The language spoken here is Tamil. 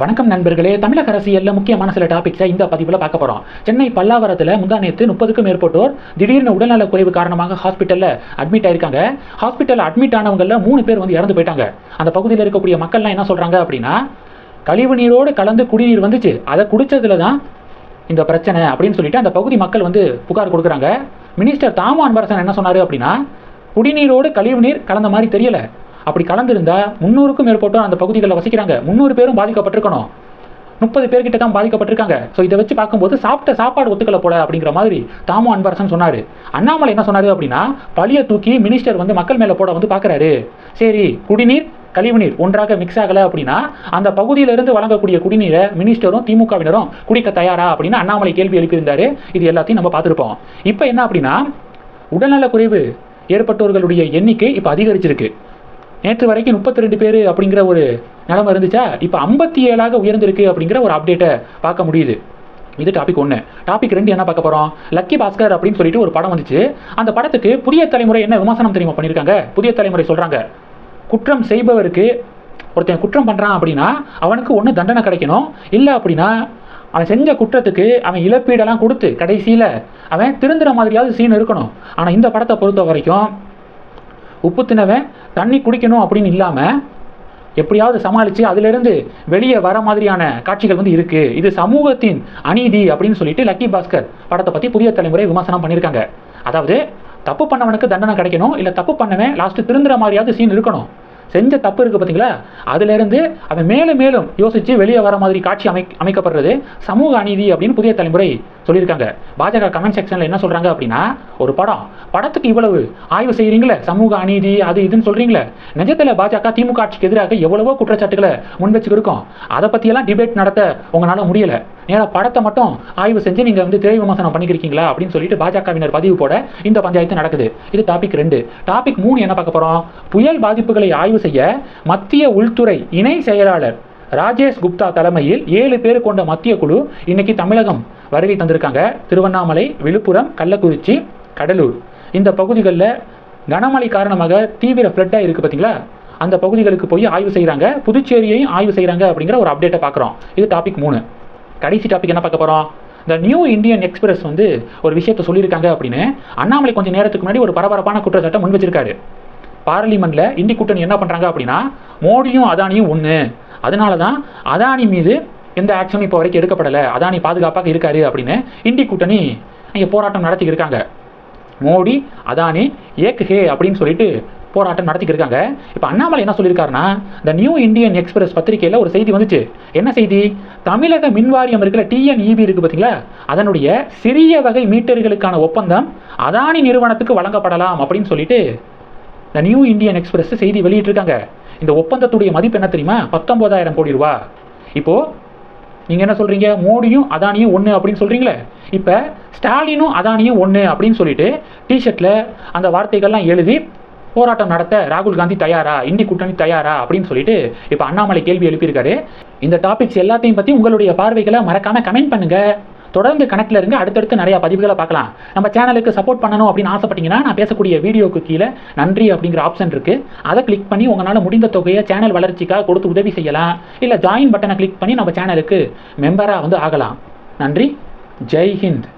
வணக்கம் நண்பர்களே. தமிழக அரசியலில் முக்கியமான சில டாபிக்ஸை இந்த பதிவில் பார்க்க போகிறோம் சென்னை பல்லாவரத்தில் முந்தா முப்பதுக்கும் மேற்பட்டோர் திடீர்னு உடல்நலக் குறைவு காரணமாக ஹாஸ்பிட்டலில் அட்மிட் ஆயிருக்காங்க. ஹாஸ்பிட்டலில் அட்மிட் ஆனவங்களில் மூணு பேர் வந்து இறந்து போயிட்டாங்க. அந்த பகுதியில் இருக்கக்கூடிய மக்கள்லாம் என்ன சொல்கிறாங்க அப்படின்னா கழிவு நீரோடு கலந்து குடிநீர் வந்துச்சு. அதை குடிச்சதுல தான் இந்த பிரச்சனை அப்படின்னு சொல்லிட்டு அந்த பகுதி மக்கள் வந்து புகார் கொடுக்குறாங்க. மினிஸ்டர் தாமு அன்பரசன் என்ன சொன்னார் அப்படின்னா குடிநீரோடு கழிவு நீர் கலந்த மாதிரி தெரியல. அப்படி கலந்திருந்த முந்நூறுக்கும் மேற்பட்டோர் அந்த பகுதிகளில் வசிக்கிறாங்க. முந்நூறு பேரும் பாதிக்கப்பட்டிருக்கணும். முப்பது பேர்கிட்ட தான் பாதிக்கப்பட்டிருக்காங்க. ஸோ இதை வச்சு பார்க்கும்போது சாப்பிட்ட சாப்பாடு ஒத்துக்கல போல அப்படிங்கிற மாதிரி தாமோ அன்பரசன் சொன்னார். அண்ணாமலை என்ன சொன்னார் அப்படின்னா பழிய தூக்கி மினிஸ்டர் வந்து மக்கள் மேலே போட வந்து பார்க்குறாரு. சரி குடிநீர் கழிவுநீர் ஒன்றாக மிக்ஸ் ஆகலை அப்படின்னா அந்த பகுதியிலிருந்து வழங்கக்கூடிய குடிநீரை மினிஸ்டரும் திமுகவினரும் குடிக்க தயாரா அப்படின்னு அண்ணாமலை கேள்வி எழுப்பியிருந்தாரு. இது எல்லாத்தையும் நம்ம பார்த்துருப்போம். இப்போ என்ன அப்படின்னா உடல்நலக் குறைவு ஏற்பட்டோர்களுடைய எண்ணிக்கை இப்போ அதிகரிச்சிருக்கு. நேற்று வரைக்கும் முப்பத்தி ரெண்டு பேர் அப்படிங்கிற ஒரு நிலமை இருந்துச்சா? இப்போ ஐம்பத்தி ஏழாக உயர்ந்திருக்கு அப்படிங்கிற ஒரு அப்டேட்டை பார்க்க முடியுது. இது டாபிக் ஒன்று டாபிக் ரெண்டு என்ன பார்க்க போகிறோம் லக்கி பாஸ்கர் அப்படின்னு சொல்லிட்டு ஒரு படம் வந்துச்சு. அந்த படத்துக்கு புதிய தலைமுறை என்ன விமர்சனம் தெரியுமா பண்ணியிருக்காங்க புதிய தலைமுறை சொல்கிறாங்க குற்றம் செய்பவருக்கு ஒருத்தன் குற்றம் பண்ணுறான் அப்படின்னா அவனுக்கு ஒன்று தண்டனை கிடைக்கணும். இல்லை அப்படின்னா அவன் செஞ்ச குற்றத்துக்கு அவன் இழப்பீடெல்லாம் கொடுத்து கடைசியில் அவன் திருந்துற மாதிரியாவது சீன் இருக்கணும். ஆனால் இந்த படத்தை பொறுத்த வரைக்கும் உப்பு தினவன் தண்ணி குடிக்கணும் அப்படின்னு இல்லாமல் எப்படியாவது சமாளித்து அதிலிருந்து வெளியே வர மாதிரியான காட்சிகள் வந்து இருக்குது இது சமூகத்தின் அநீதி அப்படின்னு சொல்லிட்டு லக்கி பாஸ்கர் படத்தை பற்றி புதிய தலைமுறை விமர்சனம் பண்ணியிருக்காங்க. அதாவது தப்பு பண்ணவனுக்கு தண்டனை கிடைக்கணும் இல்லை தப்பு பண்ணவன் லாஸ்ட்டு திருந்துற மாதிரியாவது சீன் இருக்கணும். செஞ்ச தப்பு இருக்குது பார்த்தீங்களா அதிலிருந்து அவன் மேலும் மேலும் யோசித்து வெளியே வர மாதிரி காட்சி அமை அமைக்கப்படுறது சமூக அநீதி அப்படின்னு புதிய தலைமுறை சொல்லியிருக்காங்க. பாஜக கமெண்ட் செக்ஷனில் என்ன சொல்கிறாங்க அப்படின்னா ஒரு படம் படத்துக்கு இவ்வளவு ஆய்வு செய்கிறீங்களே சமூக அநீதி அது இதுன்னு சொல்கிறீங்களே நிஜத்தில் பாஜக திமுக ஆட்சிக்கு எதிராக எவ்வளவோ குற்றச்சாட்டுகளை முன்வச்சுக்கிருக்கோம் அதை பற்றியெல்லாம் டிபேட் நடத்த உங்களால் முடியலை. நேராக படத்தை மட்டும் ஆய்வு செஞ்சு நீங்கள் வந்து திரை விமர்சனம் பண்ணிக்கிறீங்களா அப்படின்னு சொல்லிட்டு பாஜகவினர் பதிவு போட இந்த பஞ்சாயத்து நடக்குது. இது டாபிக் ரெண்டு. டாபிக் மூணு என்ன பார்க்க போகிறோம் புயல் பாதிப்புகளை ஆய்வு செய்ய மத்திய உள்துறை இணை செயலாளர் ராஜேஷ் குப்தா தலைமையில் ஏழு பேர் கொண்ட மத்திய குழு இன்னைக்கு தமிழகம் வருகை தந்திருக்காங்க. திருவண்ணாமலை விழுப்புரம் கள்ளக்குறிச்சி கடலூர். இந்த பகுதிகளில் கனமழை காரணமாக தீவிர ஃப்ளட்டாக இருக்குது பார்த்தீங்களா அந்த பகுதிகளுக்கு போய் ஆய்வு செய்கிறாங்க புதுச்சேரியையும் ஆய்வு செய்கிறாங்க அப்படிங்கிற ஒரு அப்டேட்டை பார்க்குறோம் இது டாபிக் மூணு. கடைசி டாபிக் என்ன பார்க்க போகிறோம் இந்த நியூ இந்தியன் எக்ஸ்பிரஸ் வந்து ஒரு விஷயத்த சொல்லியிருக்காங்க அப்படின்னு அண்ணாமலை கொஞ்சம் நேரத்துக்கு முன்னாடி ஒரு பரபரப்பான குற்றச்சாட்டை முன் வச்சிருக்காரு. பார்லிமெண்ட்டில் இந்தி கூட்டணி என்ன பண்ணுறாங்க அப்படின்னா மோடியும் அதானியும் ஒன்று அதனால தான் அதானி மீது எந்த ஆக்ஷனும் இப்போ வரைக்கும் எடுக்கப்படலை. அதானி பாதுகாப்பாக இருக்காரு அப்படின்னு இந்தி கூட்டணி இங்கே போராட்டம் நடத்திக்கிருக்காங்க மோடி அதானி ஏக் ஹே அப்படின்னு சொல்லிட்டு போராட்டம் நடத்திக்கிருக்காங்க இப்போ அண்ணாமலை என்ன சொல்லியிருக்காருன்னா இந்த நியூ இந்தியன் எக்ஸ்பிரஸ் பத்திரிகையில் ஒரு செய்தி வந்துச்சு. என்ன செய்தி? தமிழக மின்வாரியம் இருக்கிற டிஎன்இபி இருக்குது பார்த்தீங்களா அதனுடைய சிறிய வகை மீட்டர்களுக்கான ஒப்பந்தம் அதானி நிறுவனத்துக்கு வழங்கப்படலாம் அப்படின்னு சொல்லிட்டு இந்த நியூ இந்தியன் எக்ஸ்பிரஸ் செய்தி வெளியிட்டிருக்காங்க. இந்த ஒப்பந்தத்துடைய மதிப்பு என்ன தெரியுமா? பத்தொன்பதாயிரம் கோடி ரூபா. இப்போது நீங்கள் என்ன சொல்கிறீங்க மோடியும் அதானியும் ஒன்று அப்படின்னு சொல்கிறீங்களே இப்போ ஸ்டாலினும் அதானியும் ஒன்று அப்படின்னு சொல்லிட்டு டிஷர்ட்டில் அந்த வார்த்தைகள்லாம் எழுதி போராட்டம் நடத்த ராகுல் காந்தி தயாரா? இந்தி கூட்டணி தயாரா? அப்படின்னு சொல்லிட்டு இப்போ அண்ணாமலை கேள்வி எழுப்பியிருக்காரு. இந்த டாபிக்ஸ் எல்லாத்தையும் பற்றி உங்களுடைய பார்வைகளை மறக்காமல் கமெண்ட் பண்ணுங்கள் தொடர்ந்து கணக்கில் இருங்க அடுத்தடுத்து நிறைய பதிவுகளை பார்க்கலாம். நம்ம சேனலுக்கு சப்போர்ட் பண்ணணும் அப்படின்னு ஆசைப்பட்டீங்கன்னா நான் பேசக்கூடிய வீடியோக்கு கீழே நன்றி அப்படிங்கிற ஆப்ஷன் இருக்குது அதை கிளிக் பண்ணி உங்களால் முடிந்த தொகையை சேனல் வளர்ச்சிக்காக கொடுத்து உதவி செய்யலாம். இல்லை ஜாயின் பட்டனை கிளிக் பண்ணி நம்ம சேனலுக்கு மெம்பராக வந்து ஆகலாம். நன்றி. ஜெய் ஹிந்த்.